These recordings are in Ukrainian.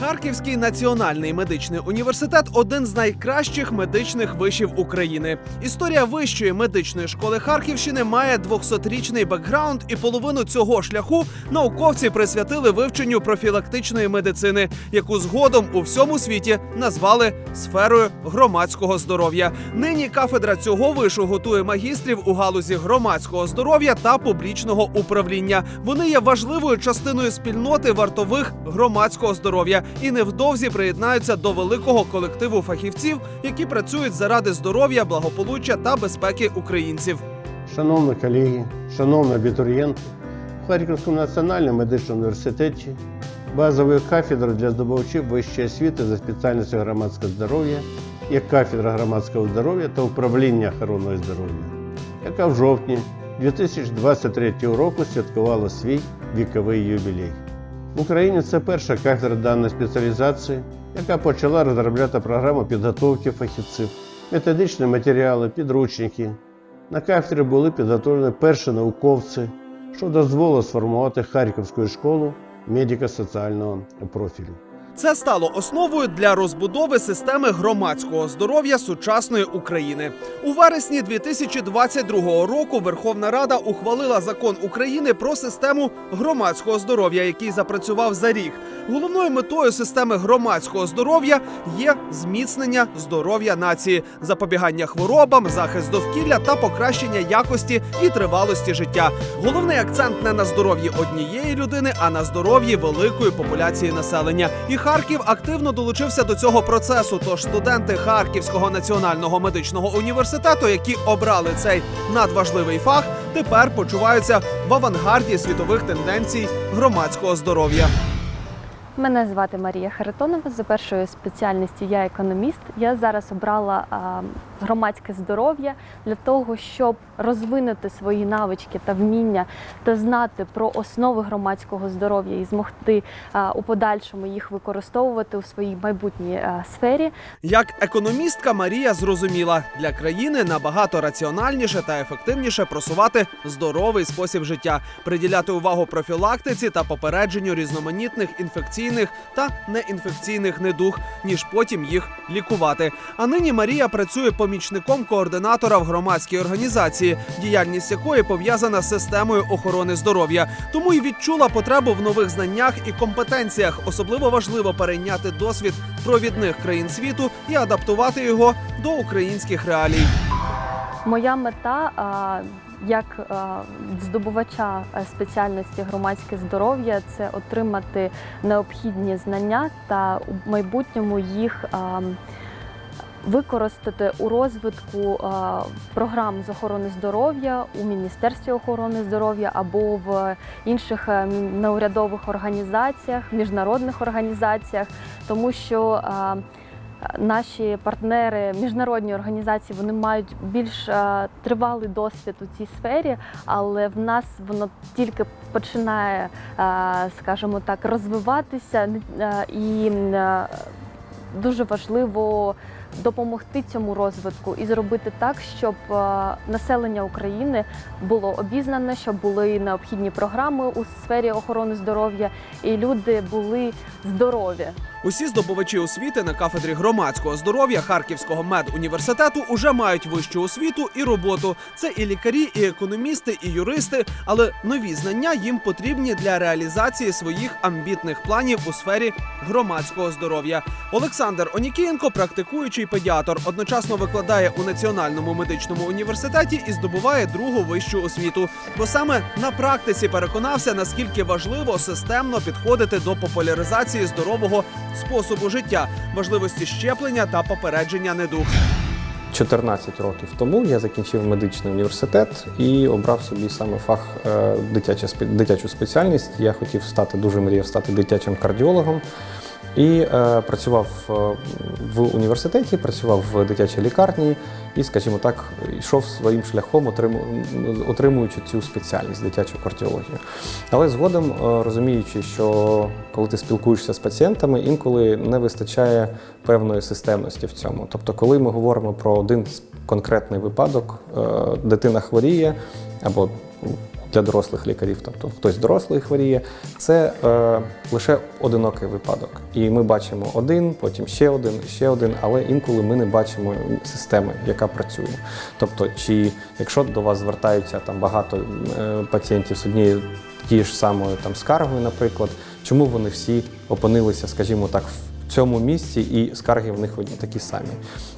Харківський національний медичний університет один з найкращих медичних вишів України. Історія вищої медичної школи Харківщини має 200-річний бекграунд, і половину цього шляху науковці присвятили вивченню профілактичної медицини, яку згодом у всьому світі назвали сферою громадського здоров'я. Нині кафедра цього вишу готує магістрів у галузі громадського здоров'я та публічного управління. Вони є важливою частиною спільноти вартових громадського здоров'я і невдовзі приєднаються до великого колективу фахівців, які працюють заради здоров'я, благополуччя та безпеки українців. Шановні колеги, шановні абітурієнти, в Харківському національному медичному університеті базовою кафедрою для здобувачів вищої освіти за спеціальністю громадське здоров'я є кафедра громадського здоров'я та управління охороною здоров'я, яка в жовтні 2023 року святкувала свій віковий юбілей. В Україні це перша кафедра даної спеціалізації, яка почала розробляти програму підготовки фахівців, методичні матеріали, підручники, на кафедрі були підготовлені перші науковці, що дозволило сформувати Харківську школу медико-соціального профілю. Це стало основою для розбудови системи громадського здоров'я сучасної України. У вересні 2022 року Верховна Рада ухвалила закон України про систему громадського здоров'я, який запрацював за рік. Головною метою системи громадського здоров'я є зміцнення здоров'я нації, запобігання хворобам, захист довкілля та покращення якості і тривалості життя. Головний акцент не на здоров'ї однієї людини, а на здоров'ї великої популяції населення. І Харків активно долучився до цього процесу. Тож студенти Харківського національного медичного університету, які обрали цей надважливий фах, тепер почуваються в авангарді світових тенденцій громадського здоров'я. Мене звати Марія Харитонова. За першою спеціальністю я економіст. Я зараз обрала громадське здоров'я для того, щоб розвинути свої навички та вміння та знати про основи громадського здоров'я і змогти у подальшому їх використовувати у своїй майбутній сфері. Як економістка Марія зрозуміла, для країни набагато раціональніше та ефективніше просувати здоровий спосіб життя, приділяти увагу профілактиці та попередженню різноманітних інфекційних та неінфекційних недуг, ніж потім їх лікувати. А нині Марія працює помічником координатора в громадській організації, діяльність якої пов'язана з системою охорони здоров'я. Тому й відчула потребу в нових знаннях і компетенціях. Особливо важливо перейняти досвід провідних країн світу і адаптувати його до українських реалій. Моя мета а, як здобувача е, спеціальності громадське здоров'я це отримати необхідні знання та у майбутньому їх використати у розвитку програм з охорони здоров'я у Міністерстві охорони здоров'я або в інших е, неурядових організаціях, міжнародних організаціях, тому що Наші партнери, міжнародні організації, вони мають більш е, тривалий досвід у цій сфері, але в нас воно тільки починає, е, скажімо так, розвиватися, е, і дуже важливо допомогти цьому розвитку і зробити так, щоб населення України було обізнане, щоб були необхідні програми у сфері охорони здоров'я, і люди були здорові. Усі здобувачі освіти на кафедрі громадського здоров'я Харківського медуніверситету уже мають вищу освіту і роботу. Це і лікарі, і економісти, і юристи. Але нові знання їм потрібні для реалізації своїх амбітних планів у сфері громадського здоров'я. Олександр Онікієнко, практикуючий педіатр, одночасно викладає у Національному медичному університеті і здобуває другу вищу освіту. Бо саме на практиці переконався, наскільки важливо системно підходити до популяризації здорового способу життя, важливості щеплення та попередження недуг. 14 років тому я закінчив медичний університет і обрав собі саме фах е, дитяча, дитячу спеціальність. Я хотів стати дуже мріяв стати дитячим кардіологом. І е, працював е, в університеті, працював в дитячій лікарні і, скажімо так, йшов своїм шляхом, отриму- отримуючи цю спеціальність дитячу кардіологію. Але згодом, е, розуміючи, що коли ти спілкуєшся з пацієнтами, інколи не вистачає певної системності в цьому. Тобто, коли ми говоримо про один конкретний випадок, е, дитина хворіє або для дорослих лікарів, тобто хтось дорослий хворіє, це е, лише одинокий випадок. І ми бачимо один, потім ще один, ще один, але інколи ми не бачимо системи, яка працює. Тобто, чи якщо до вас звертаються там багато е, пацієнтів з однією тією ж самою там скаргою, наприклад, чому вони всі опинилися, скажімо так, в цьому місці, і скарги в них одні такі самі.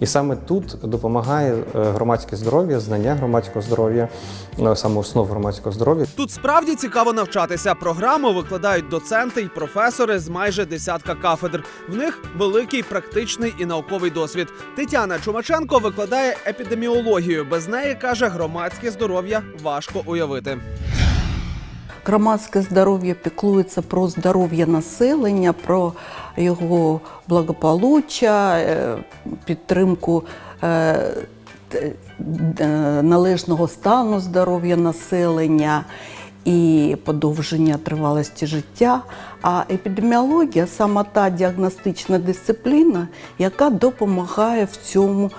І саме тут допомагає е, громадське здоров'я, знання громадського здоров'я, е, саме основ громадського здоров'я. Тут справді цікаво навчатися. Програму викладають доценти й професори з майже десятка кафедр. В них великий практичний і науковий досвід. Тетяна Чумаченко викладає епідеміологію. Без неї каже, громадське здоров'я важко уявити. Громадське здоров'я піклується про здоров'я населення, про його благополуччя, е, підтримку е, е, належного стану здоров'я населення і подовження тривалості життя. А епідеміологія саме та діагностична дисципліна, яка допомагає в цьому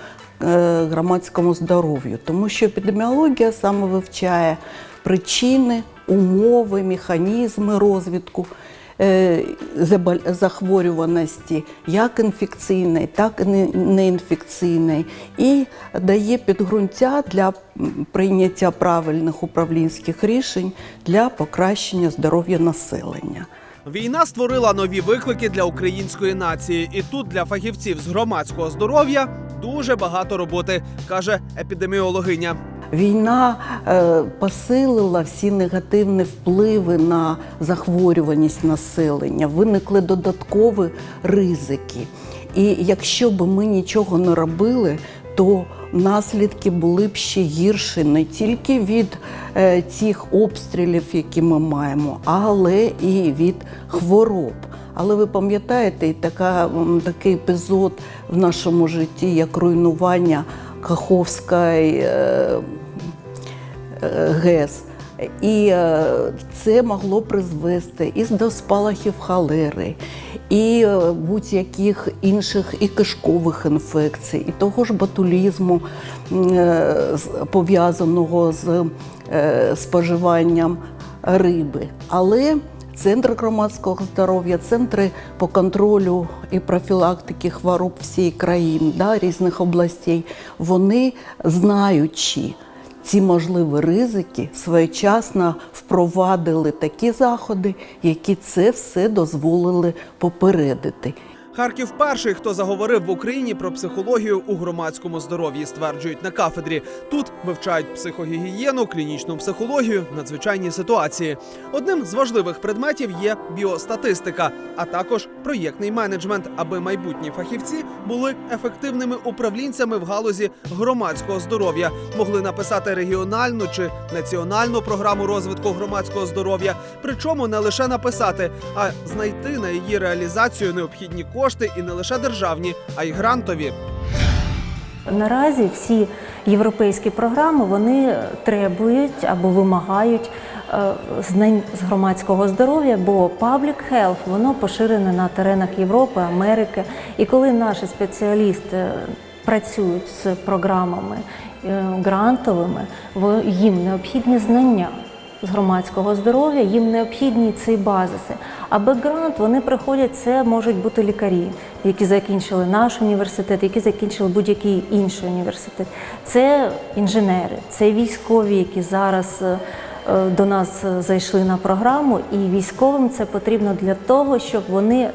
громадському здоров'ю, тому що епідеміологія саме вивчає причини, умови, механізми розвитку е, захворюваності, як інфекційної, так і не- неінфекційної, і дає підґрунтя для прийняття правильних управлінських рішень для покращення здоров'я населення. Війна створила нові виклики для української нації, і тут для фахівців з громадського здоров'я дуже багато роботи, каже епідеміологиня. Війна е, посилила всі негативні впливи на захворюваність населення, виникли додаткові ризики. І якщо б ми нічого не робили, то наслідки були б ще гірші не тільки від е, цих обстрілів, які ми маємо, але і від хвороб. Але ви пам'ятаєте, така, такий епізод в нашому житті, як руйнування Каховської е, е, ГЕС. І е, це могло призвести і до спалахів холери, і будь-яких інших і кишкових інфекцій, і того ж ботулізму, пов'язаного з споживанням риби. Але Центр громадського здоров'я, центри по контролю і профілактики хвороб всієї країни, да, різних областей, вони знаючи ці можливі ризики, своєчасно впровадили такі заходи, які це все дозволили попередити. Харків перший, хто заговорив в Україні про психологію у громадському здоров'ї, стверджують на кафедрі. Тут вивчають психогігієну, клінічну психологію, надзвичайні ситуації. Одним з важливих предметів є біостатистика, а також проєктний менеджмент, аби майбутні фахівці були ефективними управлінцями в галузі громадського здоров'я, могли написати регіональну чи національну програму розвитку громадського здоров'я. Причому не лише написати, а знайти на її реалізацію необхідні кошти і не лише державні, а й грантові. Наразі всі європейські програми вони требують або вимагають е, знань з громадського здоров'я, бо public health воно поширене на теренах Європи, Америки. І коли наші спеціалісти працюють з програмами е, грантовими, їм необхідні знання з громадського здоров'я, їм необхідні ці базиси. А бекграунд вони приходять, це можуть бути лікарі, які закінчили наш університет, які закінчили будь-який інший університет. Це інженери, це військові, які зараз е, до нас е, зайшли на програму, і військовим це потрібно для того, щоб вони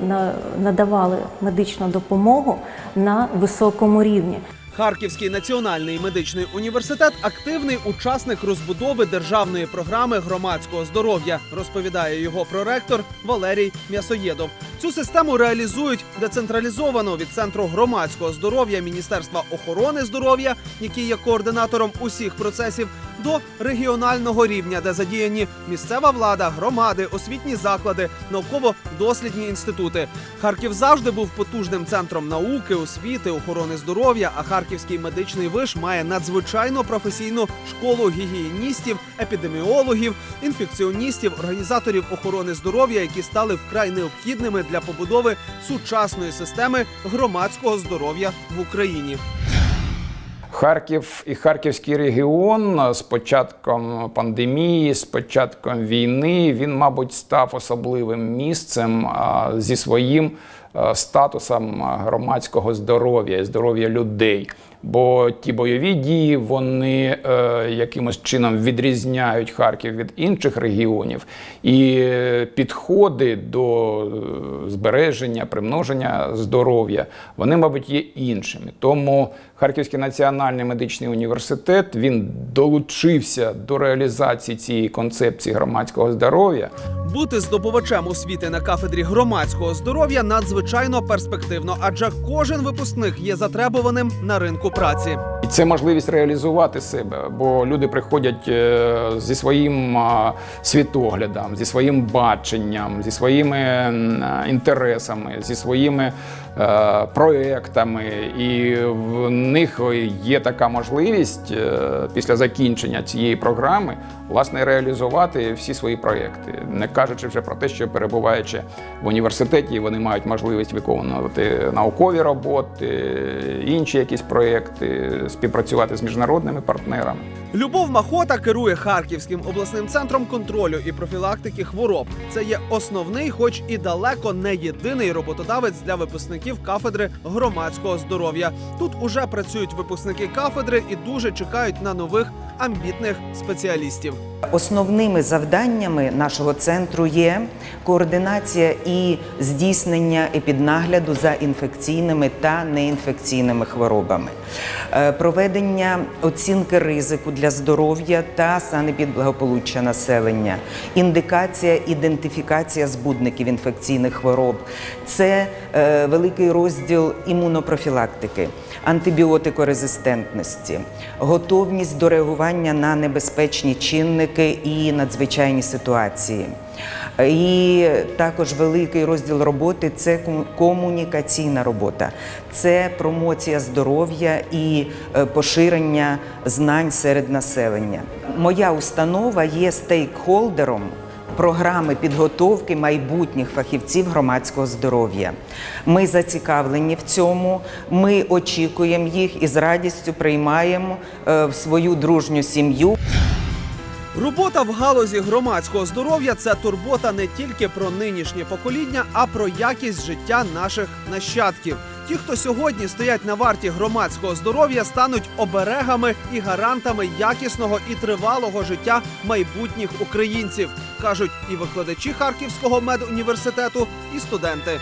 надавали медичну допомогу на високому рівні. Харківський національний медичний університет активний учасник розбудови державної програми громадського здоров'я, розповідає його проректор Валерій М'ясоєдов. Цю систему реалізують децентралізовано від центру громадського здоров'я Міністерства охорони здоров'я, який є координатором усіх процесів, до регіонального рівня, де задіяні місцева влада, громади, освітні заклади, науково-дослідні інститути. Харків завжди був потужним центром науки, освіти, охорони здоров'я. А Харківський медичний виш має надзвичайно професійну школу гігієністів, епідеміологів, інфекціоністів, організаторів охорони здоров'я, які стали вкрай необхідними для побудови сучасної системи громадського здоров'я в Україні. Харків і Харківський регіон з початком пандемії, з початком війни, він, мабуть, став особливим місцем зі своїм статусом громадського здоров'я і здоров'я людей. Бо ті бойові дії вони е, якимось чином відрізняють Харків від інших регіонів, і підходи до е, збереження, примноження здоров'я вони, мабуть, є іншими. Тому Харківський національний медичний університет він долучився до реалізації цієї концепції громадського здоров'я. Бути здобувачем освіти на кафедрі громадського здоров'я надзвичайно перспективно, адже кожен випускник є затребуваним на ринку праці. І це можливість реалізувати себе, бо люди приходять е, зі своїм світоглядом, зі своїм баченням, зі своїми інтересами, зі своїми е, проектами, і в них є така можливість е, після закінчення цієї програми власне реалізувати всі свої проекти, не кажучи вже про те, що перебуваючи в університеті, вони мають можливість виконувати наукові роботи, інші якісь проекти, співпрацювати з міжнародними партнерами. Любов Махота керує Харківським обласним центром контролю і профілактики хвороб. Це є основний, хоч і далеко не єдиний роботодавець для випускників кафедри громадського здоров'я. Тут уже працюють випускники кафедри і дуже чекають на нових амбітних спеціалістів. Основними завданнями нашого центру є координація і здійснення епіднагляду за інфекційними та неінфекційними хворобами, е, проведення оцінки ризику для здоров'я та санепідблагополуччя населення, індикація, ідентифікація збудників інфекційних хвороб. Це е, великий розділ імунопрофілактики, антибіотикорезистентності, готовність до реагування на небезпечні чинники і надзвичайні ситуації. І також великий розділ роботи це комунікаційна робота, це промоція здоров'я і е, поширення знань серед населення. Моя установа є стейкхолдером програми підготовки майбутніх фахівців громадського здоров'я. Ми зацікавлені в цьому, ми очікуємо їх і з радістю приймаємо е, в свою дружню сім'ю. Робота в галузі громадського здоров'я це турбота не тільки про нинішнє покоління, а про якість життя наших нащадків. Ті, хто сьогодні стоять на варті громадського здоров'я, стануть оберегами і гарантами якісного і тривалого життя майбутніх українців, кажуть і викладачі Харківського медуніверситету, і студенти.